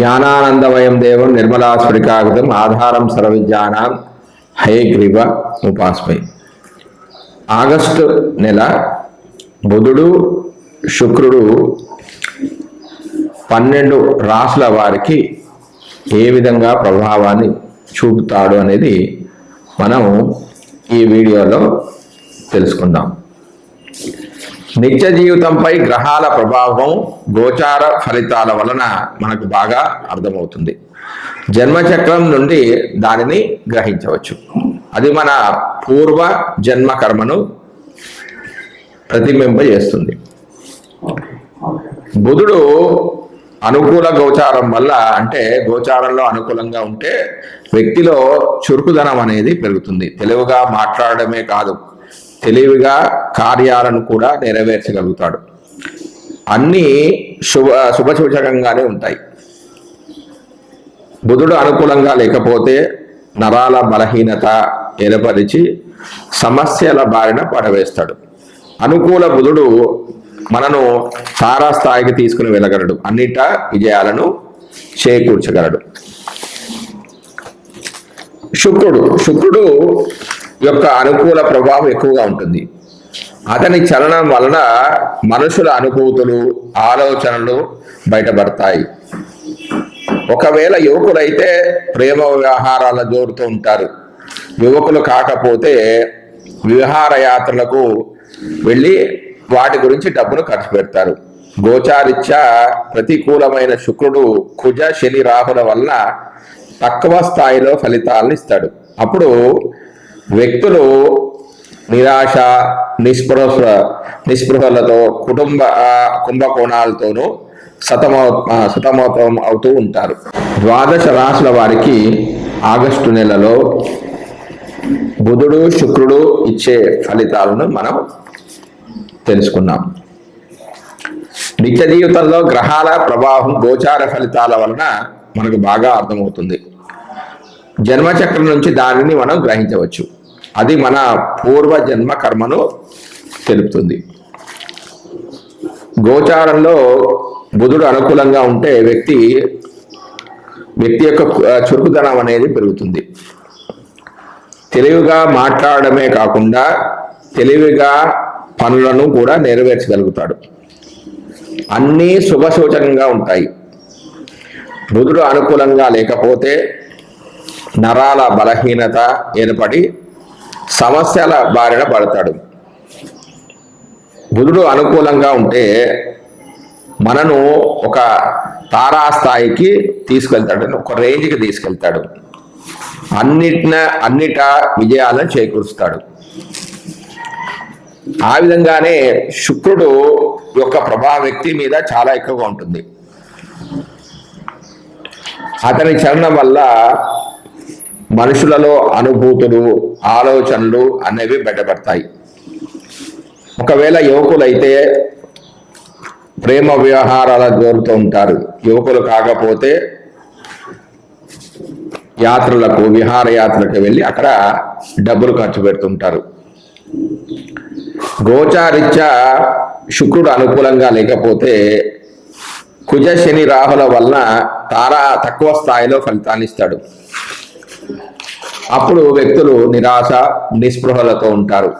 జ్ఞానానందమయం దేవం నిర్మలా స్ఫటికాగతం ఆధారం సర్వవిద్యానాం హయగ్రీవ ఉపాస్మై. ఆగస్టు నెల బుధుడు శుక్రుడు పన్నెండు రాసుల వారికి ఏ విధంగా ప్రభావాన్ని చూపుతాడు అనేది మనం ఈ వీడియోలో తెలుసుకుందాం. నిత్య జీవితంపై గ్రహాల ప్రభావం గోచార ఫలితాల వలన మనకు బాగా అర్థమవుతుంది. జన్మచక్రం నుండి దానిని గ్రహించవచ్చు. అది మన పూర్వ జన్మ కర్మను ప్రతిబింబజేస్తుంది. బుధుడు అనుకూల గోచారం వల్ల అంటే గోచారంలో అనుకూలంగా ఉంటే వ్యక్తిలో చురుకుదనం అనేది పెరుగుతుంది. తెలివిగా మాట్లాడడమే కాదు. తెలివిగా కార్యాలను కూడా నెరవేర్చగలుగుతాడు. అన్నీ శుభ శుభసూచకంగానే ఉంటాయి. బుధుడు అనుకూలంగా లేకపోతే నరాల బలహీనత ఏర్పరిచి సమస్యల బారిన పడవేస్తాడు. అనుకూల బుధుడు మనను తారాస్థాయికి తీసుకుని వెళ్ళగలడు. అన్నిట విజయాలను చేకూర్చగలడు. శుక్రుడు శుక్రుడు యొక్క అనుకూల ప్రభావం ఎక్కువగా ఉంటుంది. అతని చలనం వలన మనుషుల అనుభూతులు ఆలోచనలు బయటపడతాయి. ఒకవేళ యువకులైతే ప్రేమ వ్యవహారాల జోరుతూ ఉంటారు. యువకులు కాకపోతే విహారయాత్రలకు వెళ్ళి వాటి గురించి డబ్బును ఖర్చు పెడతారు. గోచారిత్యా ప్రతికూలమైన శుక్రుడు కుజ శని రాహుల వల్ల తక్కువ స్థాయిలో ఫలితాలను ఇస్తాడు. అప్పుడు వ్యక్తులు నిరాశ నిస్పృహ నిస్పృహలతో కుటుంబ కుంభకోణాలతోనూ సతమౌ ఆ, సతమతం అవుతూ ఉంటారు. ద్వాదశ రాశుల వారికి ఆగస్టు నెలలో బుధుడు శుక్రుడు ఇచ్చే ఫలితాలను మనం తెలుసుకున్నాం. నిత్య జీవితంలో గ్రహాల ప్రభావం గోచార ఫలితాల వలన మనకు బాగా అర్థమవుతుంది. జన్మచక్రం నుంచి దానిని మనం గ్రహించవచ్చు. అది మన పూర్వ జన్మ కర్మను తెలుపుతుంది. గోచారంలో బుధుడు అనుకూలంగా ఉంటే వ్యక్తి వ్యక్తి యొక్క చురుకుదనం అనేది పెరుగుతుంది. తెలివిగా మాట్లాడడమే కాకుండా తెలివిగా పనులను కూడా నెరవేర్చగలుగుతాడు. అన్నీ శుభసూచకంగా ఉంటాయి. బుధుడు అనుకూలంగా లేకపోతే నరాల బలహీనత ఏర్పడి సమస్యల బారిన పడతాడు. బుధుడు అనుకూలంగా ఉంటే మనను ఒక తారాస్థాయికి తీసుకెళ్తాడు ఒక రేంజ్కి తీసుకెళ్తాడు. అన్నిటిన అన్నిట విజయాలను చేకూరుస్తాడు. ఆ విధంగానే శుక్రుడు యొక్క ప్రభావం వ్యక్తి మీద చాలా ఎక్కువగా ఉంటుంది. అతని చలనం వల్ల మనుషులలో అనుభూతులు ఆలోచనలు అనేవి బయటపడతాయి. ఒకవేళ యువకులైతే ప్రేమ వ్యవహారాల జోరుతూ ఉంటారు. యువకులు కాకపోతే యాత్రలకు విహారయాత్రలకు వెళ్ళి అక్కడ డబ్బులు ఖర్చు పెడుతుంటారు. గోచారిత్యా శుక్రుడు అనుకూలంగా లేకపోతే కుజ శని రాహుల వలన తారా తక్కువ స్థాయిలో ఫలితాన్ని ఇస్తాడు. అప్పుడు వ్యక్తులు నిరాశ నిస్పృహలతో ఉంటారు.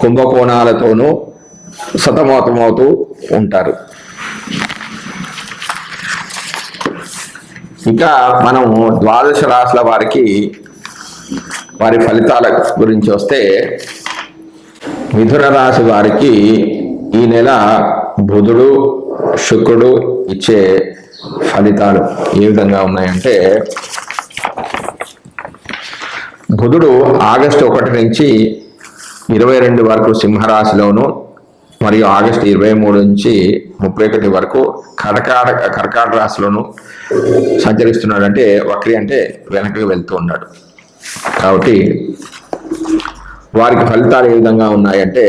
కుంభకోణాలతోనూ సతమతమవుతూ ఉంటారు. ఇంకా మనం ద్వాదశ రాశుల వారికి వారి ఫలితాల గురించి వస్తే మిథున రాశి వారికి ఈ నెల బుధుడు శుక్రుడు ఇచ్చే ఫలితాలు ఏ విధంగా ఉన్నాయంటే బుధుడు ఆగస్టు ఒకటి నుంచి ఇరవై రెండు వరకు సింహరాశిలోను మరియు ఆగస్టు ఇరవై మూడు నుంచి ముప్పై ఒకటి వరకు కర్కాటక కర్కాట రాశిలోను సంచరిస్తున్నాడు అంటే వక్రి అంటే వెనక్కి వెళ్తూ ఉన్నాడు. కాబట్టి వారికి ఫలితాలు ఏ విధంగా ఉన్నాయంటే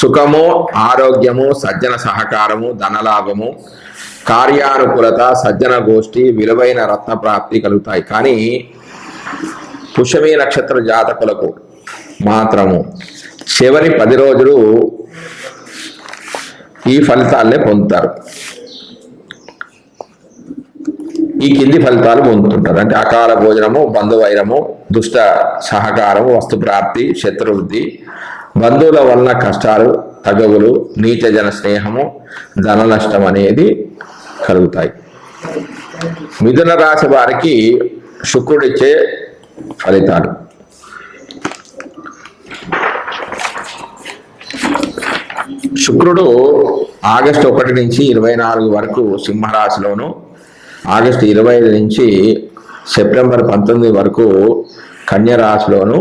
సుఖము ఆరోగ్యము సజ్జన సహకారము ధనలాభము కార్యానుకూలత సజ్జన గోష్ఠి విలువైన రత్న ప్రాప్తి కలుగుతాయి. కానీ పుష్యమి నక్షత్ర జాతకులకు మాత్రము. చివరి పది రోజులు ఈ ఫలితాలనే పొందుతారు. ఈ కింది ఫలితాలు పొందుతుంటారు. అంటే అకాల భోజనము బంధువైరము దుష్ట సహకారము వస్తు ప్రాప్తి శత్రువృద్ధి బంధువుల వలన కష్టాలు తగవులు నీచ జన స్నేహము ధన నష్టం అనేది కలుగుతాయి. మిథున రాశి వారికి శుక్రుడిచ్చే ఫలితాలు. శుక్రుడు ఆగస్టు ఒకటి నుంచి ఇరవై నాలుగు వరకు సింహరాశిలోను ఆగస్టు ఇరవై ఐదు నుంచి సెప్టెంబర్ పంతొమ్మిది వరకు కన్యరాశిలోను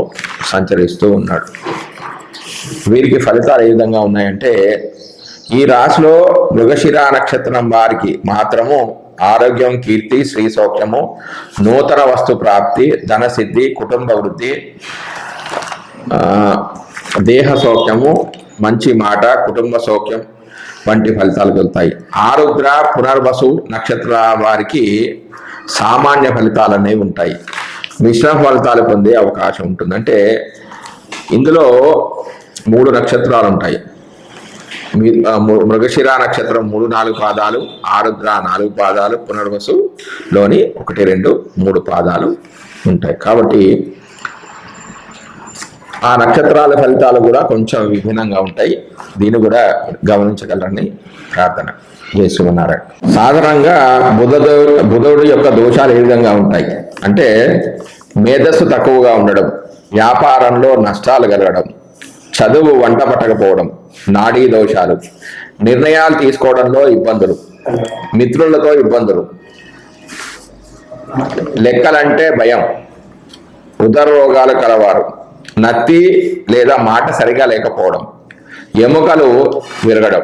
సంచరిస్తూ ఉన్నాడు. వీరికి ఫలితాలు ఏ విధంగా ఉన్నాయంటే ఈ రాశిలో మృగశిర నక్షత్రం వారికి మాత్రము ఆరోగ్యం కీర్తి శ్రీ సౌఖ్యము నూతన వస్తు ప్రాప్తి ధనసిద్ధి కుటుంబ వృద్ధి దేహ సౌఖ్యము మంచి మాట కుటుంబ సౌఖ్యం వంటి ఫలితాలు కలుగుతాయి. ఆరుద్ర పునర్వసు నక్షత్ర వారికి సామాన్య ఫలితాలు అనేవి ఉంటాయి. మిశ్రమ ఫలితాలు పొందే అవకాశం ఉంటుంది. అంటే ఇందులో మూడు నక్షత్రాలు ఉంటాయి. మృగశిర నక్షత్రం మూడు నాలుగు పాదాలు ఆరుద్ర నాలుగు పాదాలు పునర్వసులోని ఒకటి రెండు మూడు పాదాలు ఉంటాయి. కాబట్టి ఆ నక్షత్రాల ఫలితాలు కూడా కొంచెం విభిన్నంగా ఉంటాయి. దీన్ని కూడా గమనించగలరని ప్రార్థన చేస్తున్నారాయణ సాధారణంగా బుధడు బుధుడు యొక్క దోషాలు ఏ విధంగా ఉంటాయి? అంటే మేధస్సు తక్కువగా ఉండడం వ్యాపారంలో నష్టాలు కలగడం చదువు వంట పట్టకపోవడం నాడీ దోషాలు. నిర్ణయాలు తీసుకోవడంలో ఇబ్బందులు. మిత్రులతో ఇబ్బందులు. లెక్కలంటే భయం. ఉదర రోగాలు కలవారు. నత్తి లేదా మాట సరిగా లేకపోవడం. ఎముకలు విరగడం.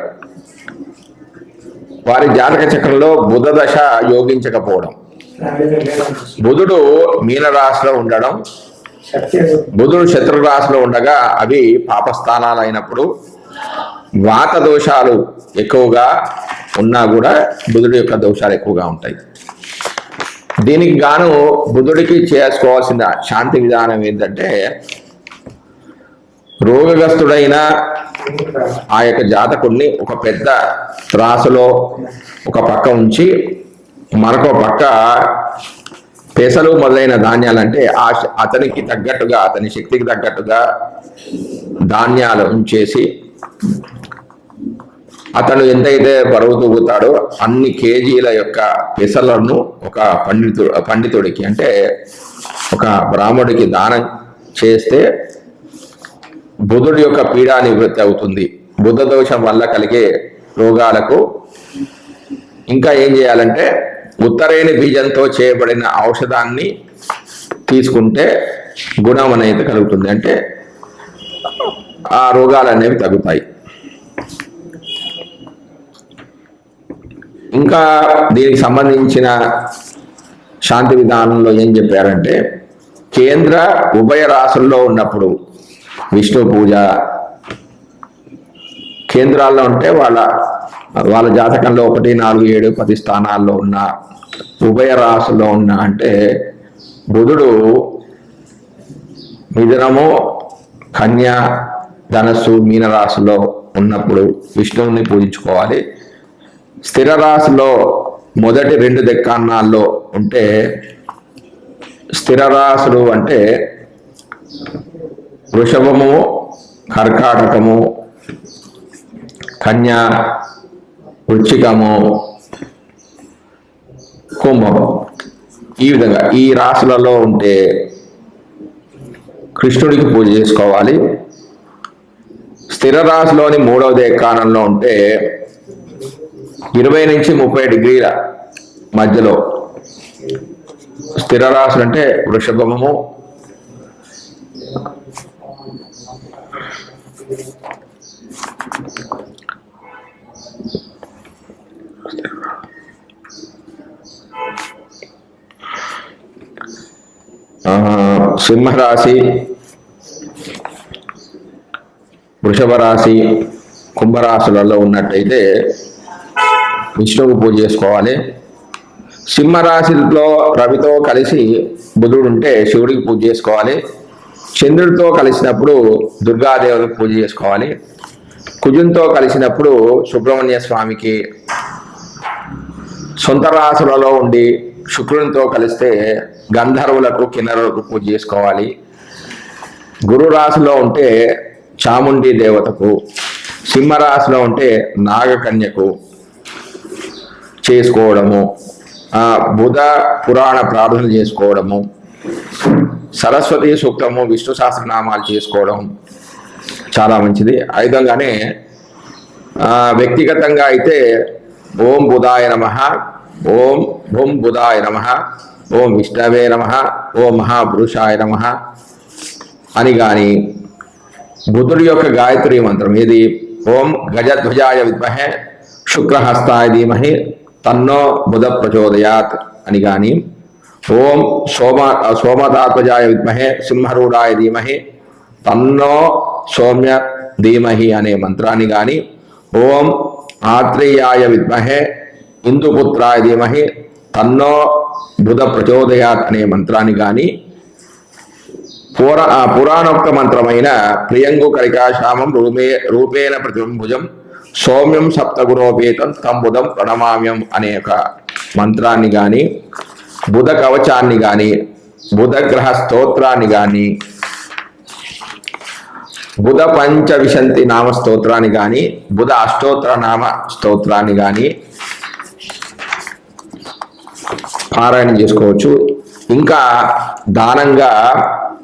వారి జాతక చక్రంలో బుధ దశ యోగించకపోవడం. బుధుడు మీనరాశిలో ఉండడం. బుధుడు శత్రు రాశిలో ఉండగా అవి పాపస్థానాలు అయినప్పుడు వాత దోషాలు ఎక్కువగా ఉన్నా కూడా బుధుడి యొక్క దోషాలు ఎక్కువగా ఉంటాయి. దీనికి గాను బుధుడికి చేసుకోవాల్సిన శాంతి విధానం ఏంటంటే రోగగ్రస్తుడైన ఆ యొక్క జాతకుడిని ఒక పెద్ద త్రాసులో ఒక పక్క ఉంచి మరొక పక్క పెసలు మొదలైన ధాన్యాలు అంటే ఆ అతనికి తగ్గట్టుగా అతని శక్తికి తగ్గట్టుగా ధాన్యాలు ఉంచేసి అతను ఎంతైతే బరువు తూగుతాడో అన్ని కేజీల యొక్క పెసలను ఒక పండితుడు పండితుడికి అంటే ఒక బ్రాహ్మడికి దానం చేస్తే బుధుడి యొక్క పీడా నివృత్తి అవుతుంది. బుధ దోషం వల్ల కలిగే రోగాలకు ఇంకా ఏం చేయాలంటే ఉత్తరేణి బీజంతో చేయబడిన ఔషధాన్ని తీసుకుంటే గుణం అనేది కలుగుతుంది. అంటే ఆ రోగాలు అనేవి తగ్గుతాయి. ఇంకా దీనికి సంబంధించిన శాంతి విధానంలో ఏం చెప్పారంటే కేంద్ర ఉభయ రాసుల్లో ఉన్నప్పుడు విష్ణు పూజ కేంద్రాల్లో ఉంటే వాళ్ళ వాళ్ళ జాతకంలో ఒకటి నాలుగు ఏడు పది స్థానాల్లో ఉన్న ఉభయ రాసుల్లో ఉన్న అంటే బుధుడు మిథునము కన్య ధనస్సు మీనరాశిలో ఉన్నప్పుడు విష్ణువుని పూజించుకోవాలి. స్థిర రాశిలో మొదటి రెండు దెక్కాన్నాల్లో ఉంటే స్థిర రాశులు అంటే వృషభము కర్కాటకము కన్య వృచ్చికము కుంభము. ఈ విధంగా ఈ రాశులలో ఉంటే కృష్ణుడికి పూజ చేసుకోవాలి. స్థిర రాశిలోని మూడవ దేకాణంలో ఉంటే ఇరవై నుంచి ముప్పై డిగ్రీల మధ్యలో స్థిర రాశి అంటే వృషభము సింహరాశి వృషభ రాశి కుంభరాశులలో ఉన్నట్టయితే విష్ణువు పూజ చేసుకోవాలి. సింహరాశిలో రవితో కలిసి బుధుడు ఉంటే శివుడికి పూజ చేసుకోవాలి. చంద్రుడితో కలిసినప్పుడు దుర్గాదేవుడికి పూజ చేసుకోవాలి. కుజుంతో కలిసినప్పుడు సుబ్రహ్మణ్య స్వామికి సొంత రాశులలో ఉండి శుక్రునితో కలిస్తే గంధర్వులకు కిన్నరులకు పూజ చేసుకోవాలి. గురు రాశిలో ఉంటే చాముండి దేవతకు సింహరాశిలో ఉంటే నాగకన్యకు చేసుకోవడము బుధ పురాణ ప్రార్థన చేసుకోవడము సరస్వతి సూక్తము విష్ణు సహస్రనామాలు చేసుకోవడం చాలా మంచిది. ఆ విధంగానే వ్యక్తిగతంగా అయితే ఓం బుధాయ నమ ఓం ఓం బుధాయ నమ ఓం విష్ణవే నమ ఓం మహాపురుషాయ నమ అని కానీ బుధుడి యొక్క గాయత్రి మంత్రం ఇది ఓం గజధ్వజాయ విద్మహే శుక్రహస్తాయ ధీమహి తన్నో బుధ ప్రచోదయాత్ అని కానీ ఓం సోమ సోమతాత్మజాయ విద్మహే సింహరూఢాయ ధీమహి తన్నో సౌమ్య ధీమహి అనే మంత్రాన్ని కానీ ఓం ఆత్రేయాయ విద్మహే ఇందుపుత్రాయ ధీమహి తన్నో బుధ ప్రచోదయాత్ అనే మంత్రాన్ని కానీ పుర పురాణోక్త మంత్రమైన ప్రియంగు కరికాశామం రూపే రూపేణ ప్రతిభుజం సౌమ్యం సప్తగుణోపేతం తంబుదం ప్రణమామ్యం అనే ఒక మంత్రాన్ని కానీ బుధ కవచాన్ని కానీ బుధగ్రహ స్తోత్రాన్ని కానీ బుధ పంచవిశంతి నామ స్తోత్రాన్ని కానీ బుధ అష్టోత్తర నామ స్తోత్రాన్ని కానీ పారాయణం చేసుకోవచ్చు. ఇంకా దానంగా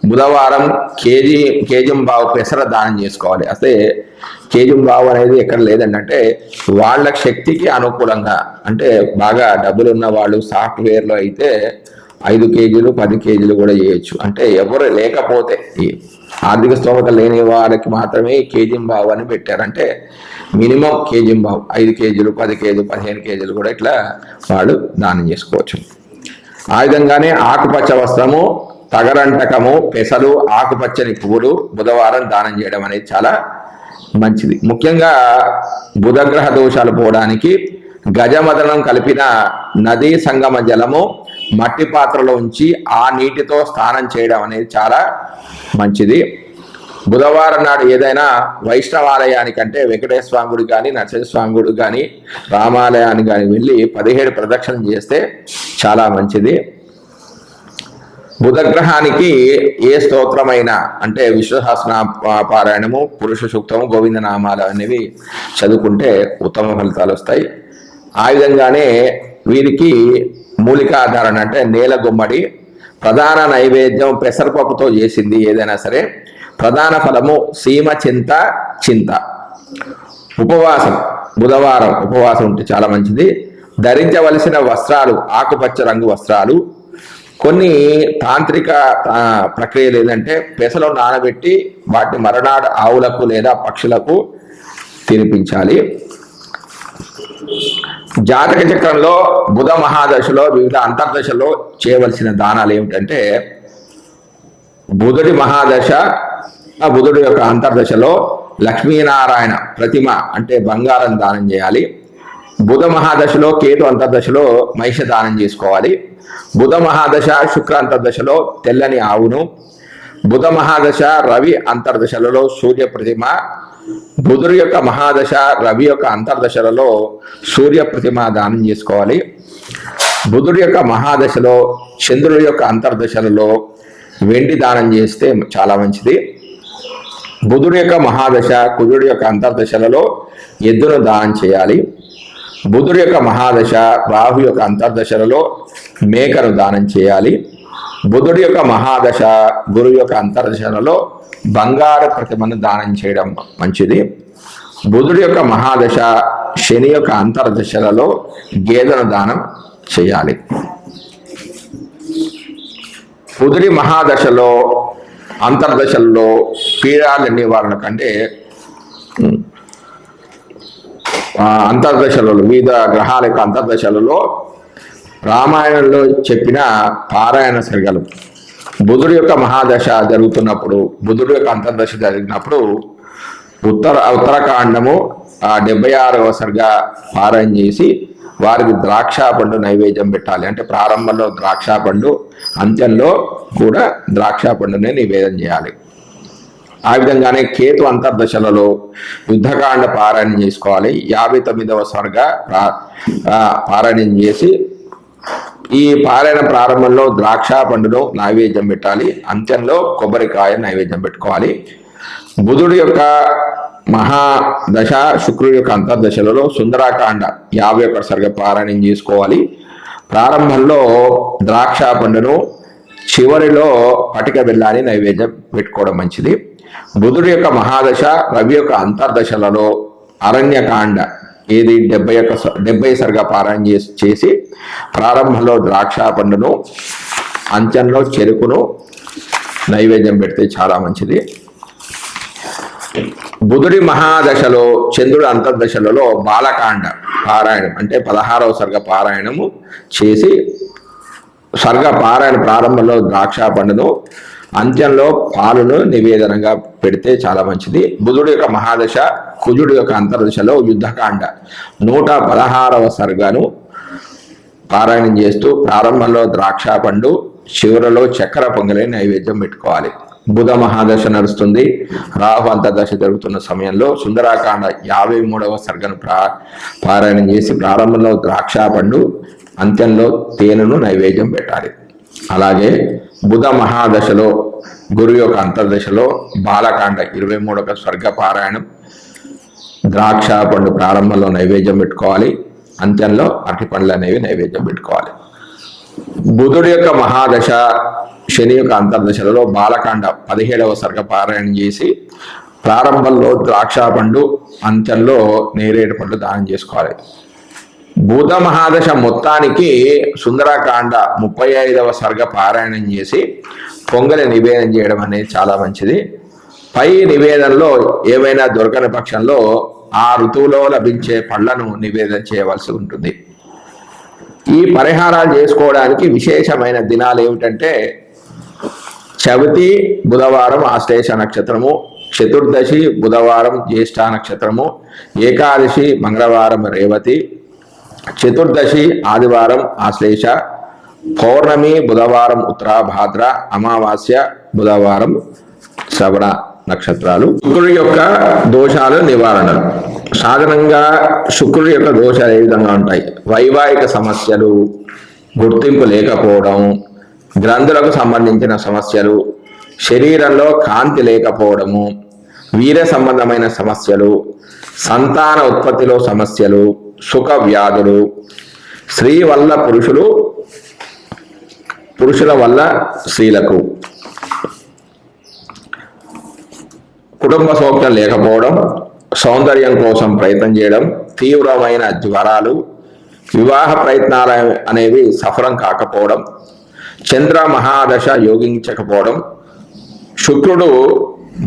బుధవారం కేజీ కేజం బావు పెసర దానం చేసుకోవాలి. అసలే కేజం బావు అనేది ఎక్కడ లేదండి అంటే వాళ్ళ శక్తికి అనుకూలంగా అంటే బాగా డబ్బులు ఉన్న వాళ్ళు సాఫ్ట్వేర్లో అయితే ఐదు కేజీలు పది కేజీలు కూడా చేయొచ్చు. అంటే ఎవరు లేకపోతే ఆర్థిక స్తోమత లేని వారికి మాత్రమే కేజీం బావు అని పెట్టారంటే మినిమం కేజీం బావు ఐదు కేజీలు పది కేజీలు పదిహేను కేజీలు కూడా ఇట్లా వాళ్ళు దానం చేసుకోవచ్చు. ఆ విధంగానే ఆకుపచ్చ వస్త్రము తగరంటకము పెసలు ఆకుపచ్చని పువ్వులు బుధవారం దానం చేయడం అనేది చాలా మంచిది. ముఖ్యంగా బుధగ్రహ దోషాలు పోవడానికి గజమదనం కలిపిన నదీ సంగమ జలము మట్టి పాత్రలో ఉంచి ఆ నీటితో స్నానం చేయడం అనేది చాలా మంచిది. బుధవారం నాడు ఏదైనా వైష్ణవాలయానికంటే వెంకటేశ్వర స్వామి గుడి కానీ నరసింహ స్వామి గుడి కానీ రామాలయానికి కానీ వెళ్ళి పదిహేడు ప్రదక్షిణం చేస్తే చాలా మంచిది. బుధగ్రహానికి ఏ స్తోత్రమైన అంటే విశ్వసహస్ర పారాయణము పురుష సూక్తము గోవింద నామాలు అనేవి చదువుకుంటే ఉత్తమ ఫలితాలు వస్తాయి. ఆ విధంగానే వీరికి మూలికాధారణ అంటే నేల గుమ్మడి ప్రధాన నైవేద్యం పెసరపప్పుతో చేసింది ఏదైనా సరే ప్రధాన ఫలము సీమ చింత చింత. ఉపవాసం బుధవారం ఉపవాసం ఉంటే చాలా మంచిది. ధరించవలసిన వస్త్రాలు ఆకుపచ్చ రంగు వస్త్రాలు కొన్ని తాంత్రిక ప్రక్రియలు ఏంటంటే పెసలో నానబెట్టి వాటిని మరనాడు ఆవులకు లేదా పక్షులకు తినిపించాలి. జాతక చక్రంలో బుధ మహాదశలో వివిధ అంతర్దశలో చేయవలసిన దానాలు ఏమిటంటే బుధుడి మహాదశ ఆ బుధుడి యొక్క అంతర్దశలో లక్ష్మీనారాయణ ప్రతిమ అంటే బంగారం దానం చేయాలి. బుధ మహాదశలో కేతు అంతర్దశలో మహిష దానం చేసుకోవాలి. బుధ మహాదశ శుక్ర అంతర్దశలో తెల్లని ఆవును. బుధ మహాదశ రవి అంతర్దశలలో సూర్య ప్రతిమ. బుధుడి యొక్క మహాదశ రవి యొక్క అంతర్దశలలో సూర్య ప్రతిమ దానం చేసుకోవాలి. బుధుడి యొక్క మహాదశలో చంద్రుడి యొక్క అంతర్దశలలో వెండి దానం చేస్తే చాలా మంచిది. బుధుడి యొక్క మహాదశ కుజుడి యొక్క అంతర్దశలలో ఎద్దును దానం చేయాలి. బుధుడి యొక్క మహాదశ రాహు యొక్క అంతర్దశలలో మేకను దానం చేయాలి. బుధుడి యొక్క మహాదశ గురువు యొక్క అంతర్దశలలో బంగారు ప్రతిమను దానం చేయడం మంచిది. బుధుడి యొక్క మహాదశ శని యొక్క అంతర్దశలలో గేదెను దానం చేయాలి. బుధుడి మహాదశలో అంతర్దశల్లో పీడాల నివారణ కంటే అంతర్దశలలో వివిధ గ్రహాల యొక్క అంతర్దశలలో రామాయణంలో చెప్పిన పారాయణ సరిగలు. బుధుడు యొక్క మహాదశ జరుగుతున్నప్పుడు బుధుడు యొక్క అంతర్దశ జరిగినప్పుడు ఉత్తర ఉత్తరాఖండము ఆ డెబ్బై ఆరవ సరిగా పారాయణ చేసి వారికి ద్రాక్ష పండు నైవేద్యం పెట్టాలి. అంటే ప్రారంభంలో ద్రాక్ష పండు అంత్యంలో కూడా ద్రాక్ష పండునే నివేదన చేయాలి. ఆ విధంగానే కేతు అంతర్దశలలో యుద్ధకాండ పారాయణం చేసుకోవాలి. యాభై తొమ్మిదవ స్వర్గ పారాయణం చేసి ఈ పారాయణ ప్రారంభంలో ద్రాక్ష పండును నైవేద్యం పెట్టాలి. అంత్యంలో కొబ్బరికాయ నైవేద్యం పెట్టుకోవాలి. బుధుడు యొక్క మహాదశ శుక్రుడి యొక్క అంతర్దశలలో సుందరాకాండ యాభై ఒకటి సరిగ పారాయణం చేసుకోవాలి. ప్రారంభంలో ద్రాక్ష పండును చివరిలో పటిక బెల్లాన్ని నైవేద్యం పెట్టుకోవడం మంచిది. బుధుడి యొక్క మహాదశ రవి యొక్క అంతర్దశలలో అరణ్యకాండ ఏది డెబ్బై యొక్క స- డెబ్బై సరిగా పారాయణ చేసి చేసి ప్రారంభంలో ద్రాక్ష పండును అంత్యంలో చెరుకును నైవేద్యం పెడితే చాలా మంచిది. బుధుడి మహాదశలో చంద్రుడి అంతర్దశలలో బాలకాండ పారాయణం అంటే పదహారవ సర్గ పారాయణము చేసి సర్గ పారాయణ ప్రారంభంలో ద్రాక్ష పండును అంత్యంలో పాలును నివేదనగా పెడితే చాలా మంచిది. బుధుడు యొక్క మహాదశ కుజుడు యొక్క అంతర్దశలో యుద్ధకాండ. నూట పదహారవ సర్గను పారాయణం చేస్తూ ప్రారంభంలో ద్రాక్ష పండు చివరలో చక్కెర పొంగలి నైవేద్యం పెట్టుకోవాలి. బుధ మహాదశ నడుస్తుంది. రాహు అంతర్దశ జరుగుతున్న సమయంలో సుందరాకాండ యాభై మూడవ సర్గను ప్రా పారాయణం చేసి ప్రారంభంలో ద్రాక్ష పండు అంత్యంలో తేనెను నైవేద్యం పెట్టాలి. అలాగే బుధ మహాదశలో గురు యొక్క అంతర్దశలో బాలకాండ ఇరవై మూడవ స్వర్గ పారాయణం ద్రాక్ష పండు ప్రారంభంలో నైవేద్యం పెట్టుకోవాలి. అంత్యంలో అరటి పండ్లు అనేవి నైవేద్యం పెట్టుకోవాలి. బుధుడి యొక్క మహాదశ శని యొక్క అంతర్దశలలో బాలకాండ పదిహేడవ సర్గ పారాయణం చేసి ప్రారంభంలో ద్రాక్ష పండు అంత్యంలో నేరేడు పండు దానం చేసుకోవాలి. బుధ మహాదశ మొత్తానికి సుందరాకాండ ముప్పై ఐదవ సర్గ పారాయణం చేసి పొంగలి నివేదన చేయడం అనేది చాలా మంచిది. పై నివేదనలో ఏమైనా దొరకని పక్షంలో ఆ ఋతువులో లభించే పళ్ళను నివేదన చేయవలసి ఉంటుంది. ఈ పరిహారాలు చేసుకోవడానికి విశేషమైన దినాలు ఏమిటంటే చవితి బుధవారం ఆశ్లేష నక్షత్రము చతుర్దశి బుధవారం జ్యేష్ఠ నక్షత్రము ఏకాదశి మంగళవారం రేవతి చతుర్దశి ఆదివారం ఆశ్లేష పౌర్ణమి బుధవారం ఉత్తరాభాద్ర అమావాస్య బుధవారం శ్రవణ నక్షత్రాలు. శుక్రుడి యొక్క దోషాలు నివారణలు సాధారణంగా శుక్రుడి యొక్క దోషాలు ఏ విధంగా ఉంటాయి? వైవాహిక సమస్యలు గుర్తింపు లేకపోవడం గ్రంథులకు సంబంధించిన సమస్యలు శరీరంలో కాంతి లేకపోవడము వీర సంబంధమైన సమస్యలు సంతాన ఉత్పత్తిలో సమస్యలు సుఖ వ్యాధులు స్త్రీ వల్ల పురుషులు పురుషుల వల్ల స్త్రీలకు. కుటుంబ సౌఖ్యం లేకపోవడం సౌందర్యం కోసం ప్రయత్నం చేయడం తీవ్రమైన జ్వరాలు వివాహ ప్రయత్నాలు అనేవి సఫలం కాకపోవడం చంద్ర మహాదశ యోగించకపోవడం శుక్రుడు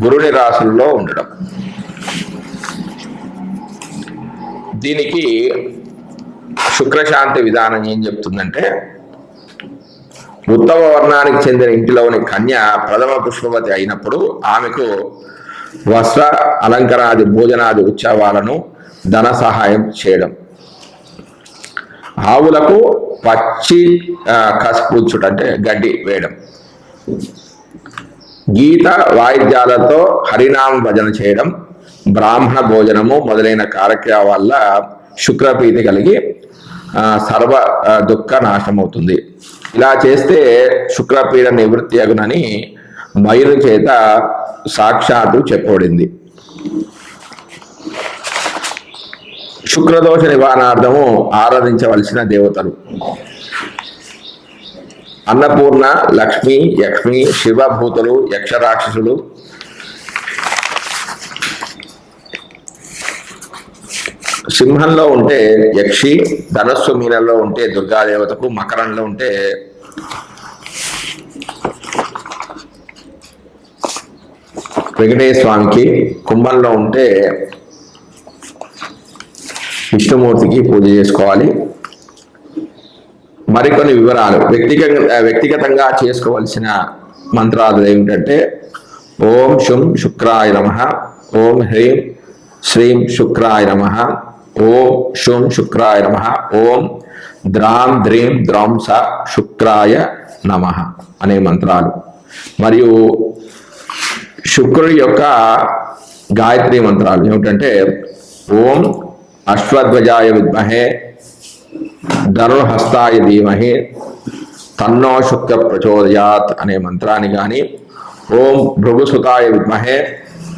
గురుని రాశుల్లో ఉండడం. దీనికి శుక్రశాంతి విధానం ఏం చెప్తుందంటే ఉత్తమ వర్ణానికి చెందిన ఇంటిలోని కన్య ప్రథమ పుష్పవతి అయినప్పుడు ఆమెకు వస్త్ర అలంకరాది భోజనాది ఉత్సవాలను ధన సహాయం చేయడం. ఆవులకు పచ్చి ఆ, అంటే గడ్డి వేయడం. గీత వాయిద్యాలతో హరినామ భజన చేయడం. బ్రాహ్మణ భోజనము మొదలైన కార్యక్రమాల వల్ల శుక్రప్రీతి కలిగి సర్వ దుఃఖ నాశనం అవుతుంది ఇలా చేస్తే శుక్రపీడ నివృత్తి అగునని మయుని చేత సాక్షాత్తు చెప్పబడింది. శుక్రదోష నివారణార్థము ఆరాధించవలసిన దేవతలు. అన్నపూర్ణ లక్ష్మి యక్ష్మి శివభూతులు యక్షరాక్షసులు సింహంలో ఉంటే యక్షి ధనస్సు మీనంలో ఉంటే దుర్గాదేవతకు మకరంలో ఉంటే వెంకటేశ్వర స్వామికి కుంభంలో ఉంటే విష్ణుమూర్తికి పూజ చేసుకోవాలి. మరికొన్ని వివరాలు. వ్యక్తిగత వ్యక్తిగతంగా చేసుకోవాల్సిన మంత్రాలు ఏమిటంటే ఓం శుం శుక్రాయ నమ ఓం హ్రీం శ్రీం శుక్రాయ నమ ఓం శుం శుక్రాయ నమ. ఓం ద్రాం ద్రీం ద్రాంస శుక్రాయ నమ అనే మంత్రాలు. మరియు శుక్రుడి యొక్క గాయత్రి మంత్రాలు ఏమిటంటే ఓం అశ్వధ్వజాయ విద్మహే ధనుర్హస్తాయ ధీమహి తన్నో శుక్ర ప్రచోదయాత్ అనే మంత్రాన్ని కానీ ఓం భృగుసుతాయ విద్మహే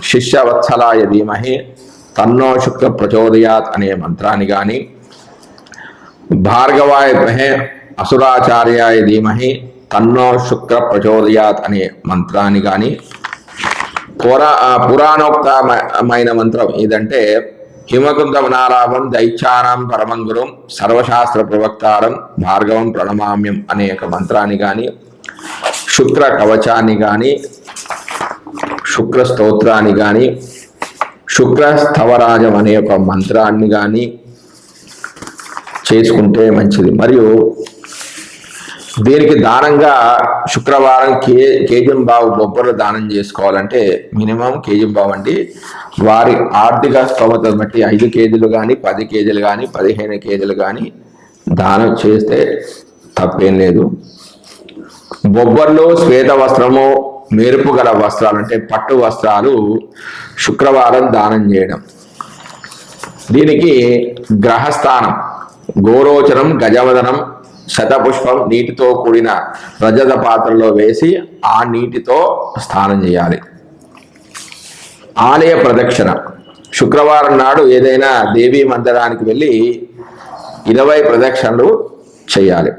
శిష్యవత్సలాయ ధీమహి తన్నో శుక్ర ప్రచోదయాత్ అనే మంత్రాన్ని కానీ భార్గవాయ విద్మహే అసురాచార్యాయ ధీమహి తన్నో శుక్ర ప్రచోదయాత్ అనే మంత్రాన్ని కానీ పురా పురాణోక్తమైన మంత్రం ఏదంటే హిమకుంద నారావం దైత్యానాం పరమంగురం సర్వశాస్త్ర ప్రవక్తారం భార్గవం ప్రణమామ్యం అనే ఒక మంత్రాన్ని కానీ శుక్ర కవచాన్ని కానీ శుక్ర స్తోత్రాన్ని కానీ శుక్రస్థవరాజం అనే ఒక మంత్రాన్ని కానీ చేసుకుంటే మంచిది. మరియు దీనికి దానంగా శుక్రవారం కే కేజీఎం బావు బొబ్బర్లు దానం చేసుకోవాలంటే మినిమం కేజీం బావు అండి వారి ఆర్థిక స్తోమతను బట్టి ఐదు కేజీలు కానీ పది కేజీలు కానీ పదిహేను కేజీలు కానీ దానం చేస్తే తప్పేం లేదు. బొబ్బర్లు శ్వేత వస్త్రము మెరుపు గల వస్త్రాలు అంటే పట్టు వస్త్రాలు శుక్రవారం దానం చేయడం. దీనికి గ్రహస్థానం గోరోచనం గజవదనం శతపుష్పం నీటితో కూడిన రజత పాత్రలో వేసి ఆ నీటితో స్నానం చేయాలి. ఆలయ ప్రదక్షిణ. శుక్రవారం నాడు ఏదైనా దేవీ మందిరానికి వెళ్ళి ఇరవై ప్రదక్షిణలు చేయాలి.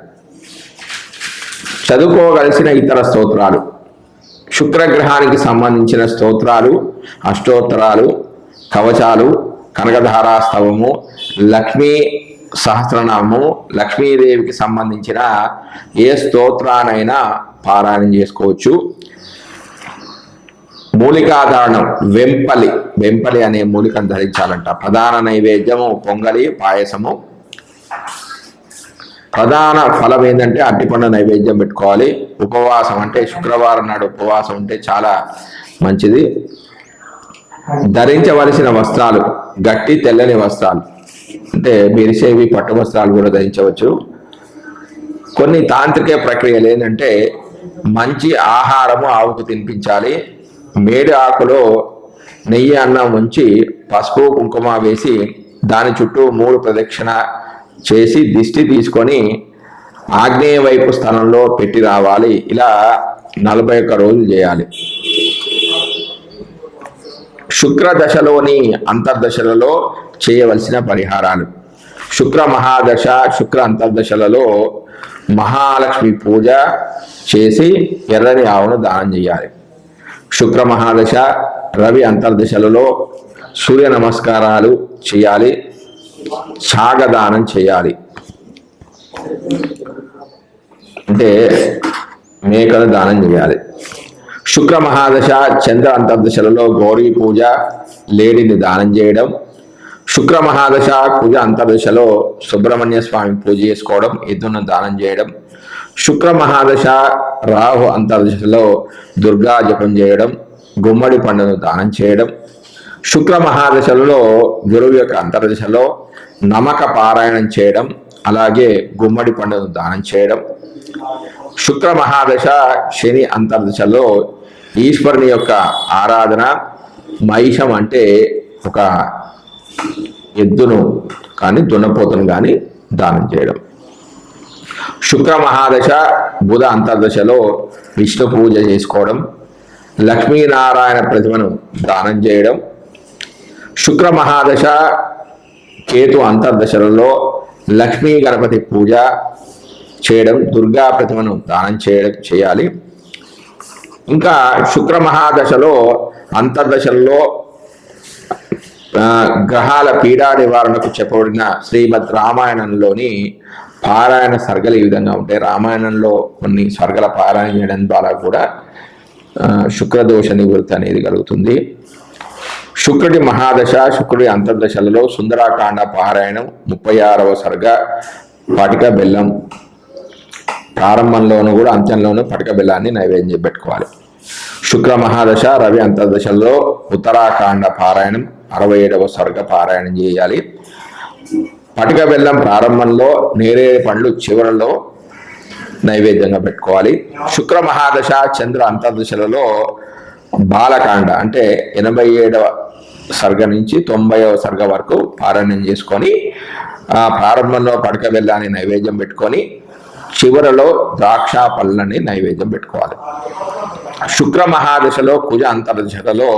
చదువుకోవలసిన ఇతర స్తోత్రాలు. శుక్రగ్రహానికి సంబంధించిన స్తోత్రాలు అష్టోత్తరాలు కవచాలు కనకధారాస్తవము లక్ష్మీ సహస్రనామము లక్ష్మీదేవికి సంబంధించిన ఏ స్తోత్రానైనా పారాయణం చేసుకోవచ్చు. మూలికాధారణం వెంపలి వెంపలి అనే మూలికను ధరించాలంట. ప్రధాన నైవేద్యము పొంగలి పాయసము. ప్రధాన ఫలం ఏంటంటే అరటిపండు నైవేద్యం పెట్టుకోవాలి. ఉపవాసం అంటే శుక్రవారం నాడు ఉపవాసం ఉంటే చాలా మంచిది. ధరించవలసిన వస్త్రాలు గట్టి తెల్లని వస్త్రాలు అంటే మెరిసేవి పట్టు వస్త్రాలు కూడా ధరించవచ్చు. కొన్ని తాంత్రిక ప్రక్రియలు ఏంటంటే మంచి ఆహారము ఆవుకు తినిపించాలి. మేడి ఆకులో నెయ్యి అన్నం ఉంచి పసుపు కుంకుమ వేసి దాని చుట్టూ మూడు ప్రదక్షిణ చేసి దిష్టి తీసుకొని ఆగ్నేయ వైపు స్థానంలో పెట్టి రావాలి. ఇలా నలభై ఒక్క రోజులు చేయాలి. శుక్ర దశలోని అంతర్దశలలో చేయవలసిన పరిహారాలు. శుక్ర మహాదశ శుక్ర అంతర్దశలలో మహాలక్ష్మి పూజ చేసి ఎర్రని ఆవును దానం చేయాలి. శుక్ర మహాదశ రవి అంతర్దశలలో సూర్య నమస్కారాలు చేయాలి. సాగదానం చేయాలి. అంటే మేకలు దానం చేయాలి. శుక్ర మహాదశ చంద్ర అంతర్దశలలో గౌరీ పూజ లేడిని దానం చేయడం. శుక్ర మహాదశ కుజ అంతర్దశలో సుబ్రహ్మణ్య స్వామి పూజ చేసుకోవడం ఎద్దును దానం చేయడం. శుక్ర మహాదశ రాహు అంతర్దశలో దుర్గా జపం చేయడం. గుమ్మడి పండును దానం చేయడం. శుక్ర మహాదశలలో గురువు యొక్క అంతర్దశలో నమక పారాయణం చేయడం అలాగే గుమ్మడి పండును దానం చేయడం. శుక్ర మహాదశ శని అంతర్దశలో ఈశ్వరుని యొక్క ఆరాధన మహిషం అంటే ఒక ఎద్దును కానీ దున్నపోతును కానీ దానం చేయడం. శుక్ర మహాదశ బుధ అంతర్దశలో విష్ణు పూజ చేసుకోవడం లక్ష్మీనారాయణ ప్రతిమను దానం చేయడం శుక్ర మహాదశ కేతు అంతర్దశలలో లక్ష్మీ గణపతి పూజ చేయడం దుర్గా ప్రతిమను దానం చేయడం చేయాలి. ఇంకా శుక్ర మహాదశలో అంతర్దశల్లో గ్రహాల పీడా నివారణకు చెప్పబడిన శ్రీమద్ రామాయణంలోని పారాయణ సర్గలు ఈ విధంగా ఉంటాయి. రామాయణంలో కొన్ని సర్గల పారాయణ చేయడం ద్వారా కూడా శుక్రదోష నివృత్తి అనేది కలుగుతుంది. శుక్రుడి మహాదశ శుక్రుడి అంతర్దశలలో సుందరాకాండ పారాయణం ముప్పై ఆరవ సర్గ పటిక బెల్లం ప్రారంభంలోనూ కూడా అంత్యంలోనూ పటిక బెల్లాన్ని నైవేద్యం పెట్టుకోవాలి. శుక్ర మహాదశ రవి అంతర్దశలలో ఉత్తరాఖండ పారాయణం అరవై ఏడవ స్వర్గ పారాయణం చేయాలి. పటిక బెల్లం ప్రారంభంలో నేరే పండ్లు చివరలో నైవేద్యంగా పెట్టుకోవాలి. శుక్ర మహాదశ చంద్ర అంతర్దశలలో బాలకాండ అంటే ఎనభై ఏడవ సర్గ నుంచి తొంభైవ సర్గ వరకు పారాయణం చేసుకొని ఆ ప్రారంభంలో పడక బెల్లాన్ని నైవేద్యం పెట్టుకొని చివరలో ద్రాక్ష పళ్ళని నైవేద్యం పెట్టుకోవాలి. శుక్ర మహాదశలో కుజ అంతర్దశలో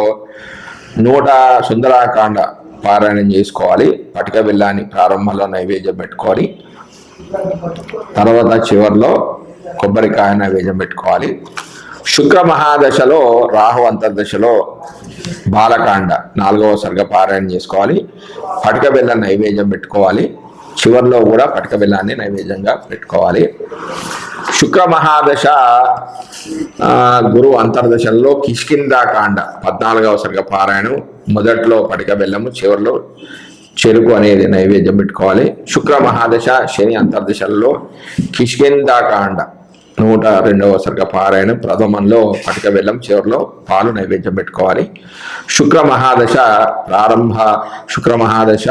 నూట సుందరాకాండ పారాయణం చేసుకోవాలి. పటిక బెల్లాన్ని ప్రారంభంలో నైవేద్యం పెట్టుకొని తర్వాత చివరిలో కొబ్బరికాయ నైవేద్యం పెట్టుకోవాలి. శుక్ర మహాదశలో రాహు అంతర్దశలో బాలకాండ నాలుగవ సర్గ పారాయణ చేసుకోవాలి. పటిక నైవేద్యం పెట్టుకోవాలి. చివరిలో కూడా పటిక బెల్లాన్ని నైవేద్యంగా పెట్టుకోవాలి. శుక్ర మహాదశ ఆ, గురు అంతర్దశల్లో కిష్కిందాకాండ పద్నాలుగవ సర్గ పారాయణం మొదట్లో పటిక బెల్లము చివరిలో చెరుకు అనేది నైవేద్యం పెట్టుకోవాలి. శుక్ర మహాదశ శని అంతర్దశల్లో కిష్కిందాకాండ నూట రెండవ సర్గ పారాయణం ప్రథమంలో పటిక బెల్లం చివరిలో పాలు నైవేద్యం పెట్టుకోవాలి. శుక్ర మహాదశ ప్రారంభ శుక్ర మహాదశ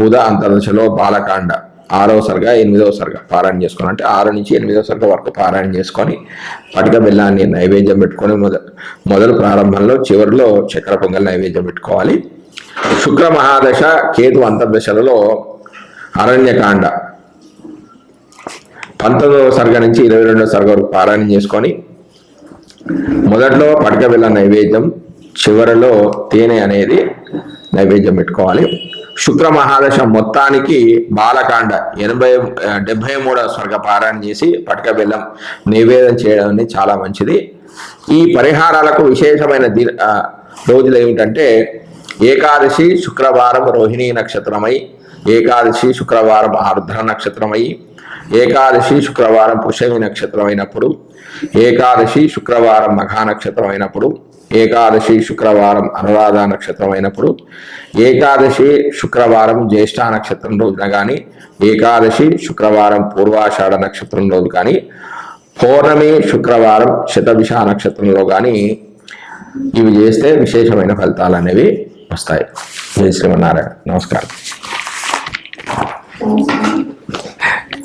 బుధ అంతర్దశలో బాలకాండ. ఆరవ సరిగా ఎనిమిదవ సరిగా పారాయణ చేసుకొని అంటే ఆరు నుంచి ఎనిమిదవ సరిగా వరకు పారాయణ చేసుకొని పటిక బెల్లాన్ని నైవేద్యం పెట్టుకొని మొద మొదలు ప్రారంభంలో చివరిలో చక్కెర పొంగల్ నైవేద్యం పెట్టుకోవాలి. శుక్ర మహాదశ కేతు అంతర్దశలలో అరణ్యకాండ. పంతొమ్మిదవ సర్గ నుంచి ఇరవై రెండవ సర్గ వరకు పారాయణం చేసుకొని మొదట్లో పడక వెళ్ళ నైవేద్యం చివరిలో తేనె అనేది నైవేద్యం పెట్టుకోవాలి. శుక్ర మహాదశ మొత్తానికి బాలకాండ ఎనభై డెబ్బై మూడవ స్వర్గ పారాయణ చేసి పటక బెల్లం నివేదన చేయడం అనేది చాలా మంచిది. ఈ పరిహారాలకు విశేషమైన ది రోజులు ఏమిటంటే ఏకాదశి శుక్రవారం రోహిణీ నక్షత్రమై ఏకాదశి శుక్రవారం ఆర్ద్ర నక్షత్రమై ఏకాదశి శుక్రవారం పుష్యమి నక్షత్రం అయినప్పుడు ఏకాదశి శుక్రవారం మఘా నక్షత్రం అయినప్పుడు ఏకాదశి శుక్రవారం అనురాధ నక్షత్రం అయినప్పుడు ఏకాదశి శుక్రవారం జ్యేష్ఠ నక్షత్రం రోజున కానీ ఏకాదశి శుక్రవారం పూర్వాషాఢ నక్షత్రం రోజు కానీ పౌర్ణమి శుక్రవారం శతభిష నక్షత్రంలో కానీ ఇవి చేస్తే విశేషమైన ఫలితాలు అనేవి వస్తాయి. జయ శ్రీమన్నారాయణ. నమస్కారం నమస్కారం.